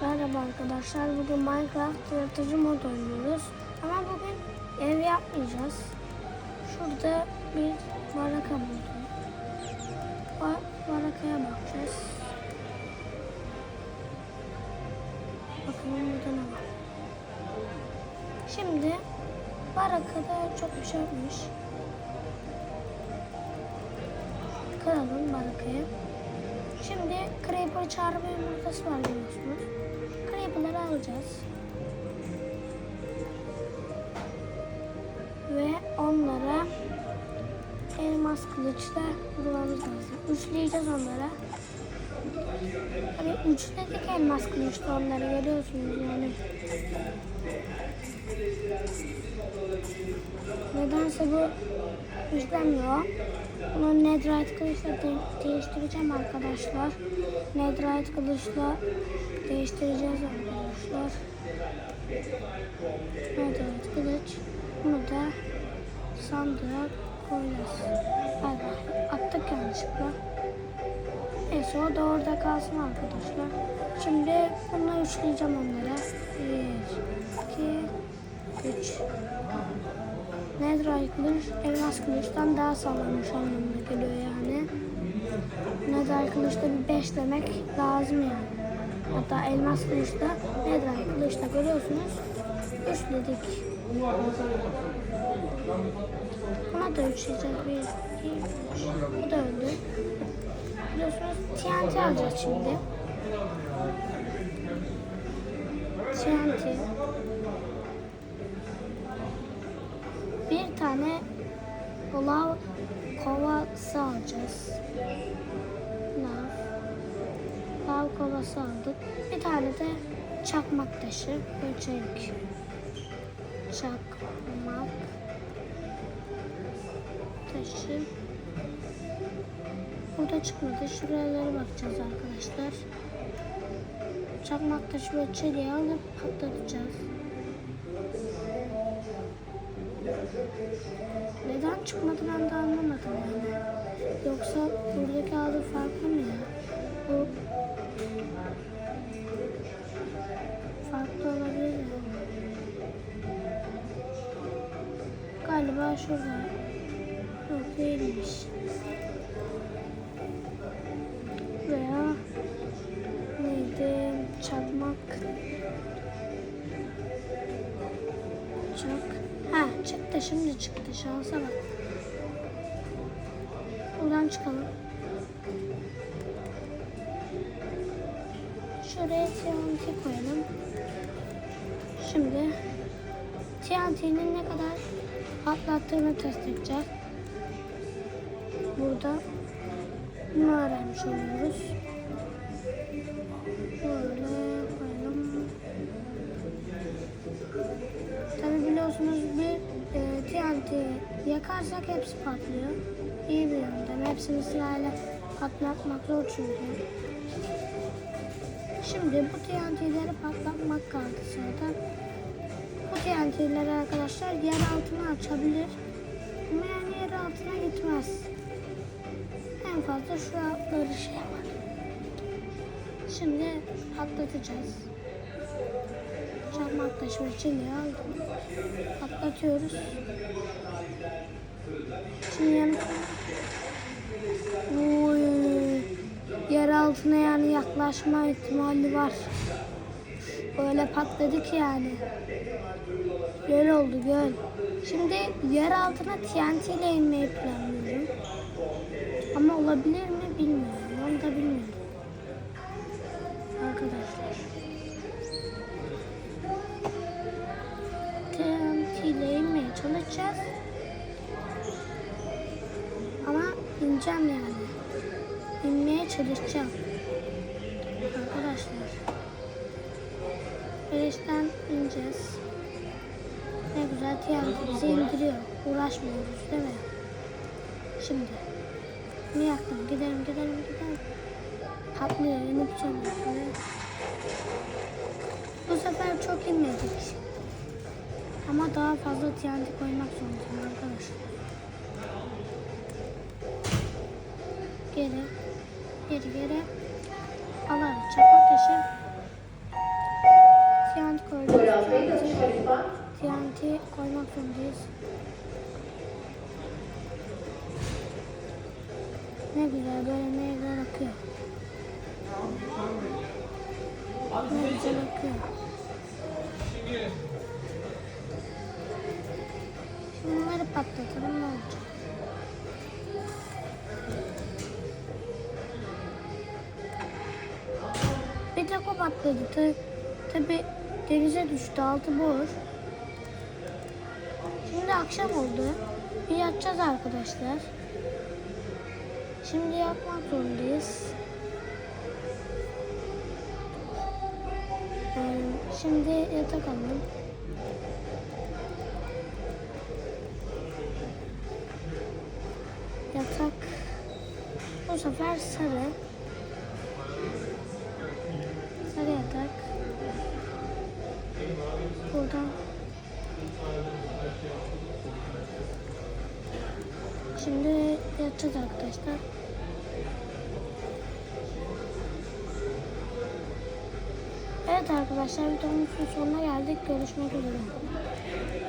Merhaba arkadaşlar. Bugün Minecraft yaratıcı mod oynuyoruz. Ama bugün ev yapmayacağız. Şurada bir baraka buldum. Ba barakaya bakacağız. Bakalım burada ne var. Şimdi barakada çok bir şey yokmuş. Kıralım barakayı. Şimdi Creeper çağırma yumurtası var biliyorsunuz. Creeper'ları alacağız. Ve onlara elmas kılıçla vurmamız lazım. Üçleyeceğiz onlara. Hani üçledik elmas kılıçla onları görüyorsunuz yani. Nedense bu işlemiyor. Bunu netherite kılıçla de- değiştireceğim arkadaşlar. Netherite kılıçla değiştireceğiz arkadaşlar. Netherite kılıç. Bunu da sandığa koyacağız. Bay. Attık yanlışlıkla. Neyse o da orada kalsın arkadaşlar. Şimdi bununla üçleyeceğim onlara. Bir, iki, üç. Netherite kılıç elmas kılıçtan daha sağlammış anlamına geliyor yani. Netherite kılıçta bir 5 demek lazım yani. Hatta elmas kılıçta Netherite kılıçta görüyorsunuz. 3 dedik. Buna da 3 diyeceğiz. 1, 2, 3. Bu da öldü. Biliyorsunuz TNT alacağız şimdi. TNT. Bir tane lav kovası alacağız. Lav. Lav kovası aldık. Bir tane de çakmak taşı çelik. Çakmak taşı. Burada çıkmadı. Şuralara bakacağız arkadaşlar. Çakmak taşı çeliği alıp patlatacağız. Neden çıkmadı ben de anlamadım yani. Yoksa buradaki adı farklı mı ya? Bu farklı olabilir mi? Galiba şurada. Yok değilmiş. Veya neydi? Çakmak. Çıktı şimdi çıktı şansa bak. Buradan çıkalım. Şuraya TNT koyalım. Şimdi TNT'nin ne kadar patlattığını test edeceğiz. Burada bunu öğrenmiş oluyoruz. Böyle. Tabi biliyorsunuz bir e, TNT yakarsak hepsi patlıyor. İyi bir yöntem. Hepsini sırayla patlatmak zor çünkü. Şimdi bu TNT'leri patlatmak kaldı zaten. Bu TNT'leri arkadaşlar yer altına açabilir. Ama yani yer altına gitmez. En fazla şu altları şey yapar. Şimdi patlatacağız. Çakmak taşı ve çeliği aldım. Patlatıyoruz. Şimdi yanık. Oy. Yer altına yani yaklaşma ihtimali var. Böyle patladık yani. Göl oldu göl. Şimdi yer altına TNT ile inmeyi planlıyorum. Ama olabilir mi bilmiyorum. Onu da bilmiyorum. Arkadaşlar. Çalışacağız. Ama ineceğim yani. İnmeye çalışacağım. Arkadaşlar. Beleşten ineceğiz. Ne güzel TNT bizi indiriyor. Uğraşmıyoruz değil mi? Şimdi. Ne yaktım? Gidelim gidelim gidelim. Patlıyor. Yanıp sönüyor. Bu sefer çok inmedik. Ama daha fazla TNT koymak zorundayım arkadaşlar. Geri, geri geri alalım. Çapa taşı. TNT koyacağız. TNT koymak zorundayız. Ne güzel böyle meyveler akıyor. Ne güzel akıyor. Patlatalım ne olacak? Bir tek o patladı. Ta, tabi denize düştü altı boş. Şimdi akşam oldu. Bir yatacağız arkadaşlar. Şimdi yatmak zorundayız. Ee, Şimdi yatak alalım. Bu sefer sarı. Sarı yatak. Buradan Şimdi yatacağız arkadaşlar. Evet arkadaşlar videomuzun sonuna geldik. Görüşmek üzere.